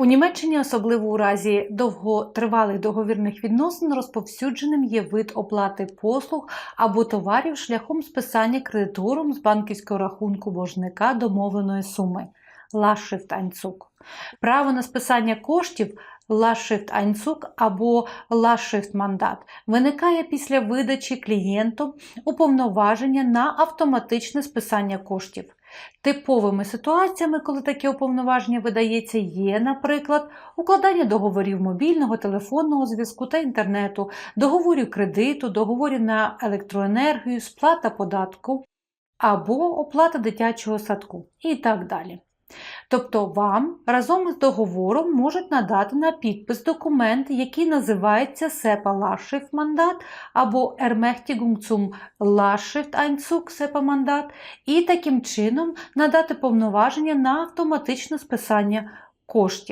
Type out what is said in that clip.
У Німеччині, особливо у разі довготривалих договірних відносин, розповсюдженим є вид оплати послуг або товарів шляхом списання кредитором з банківського рахунку боржника домовленої суми Lastschrifteinzug. Право на списання коштів Lastschrifteinzug або Lastschriftmandat виникає після видачі клієнтом уповноваження на автоматичне списання коштів. Типовими ситуаціями, коли таке уповноваження видається, є, наприклад, укладання договорів мобільного, телефонного зв'язку та інтернету, договорів кредиту, договорів на електроенергію, сплата податку або оплата дитячого садку і так далі. Тобто вам разом із договором можуть надати на підпис документ, який називається СЕПА SEPA мандат або Ermächtigung zum Lastschrifteinzug SEPA мандат, і таким чином надати повноваження на автоматичне списання коштів.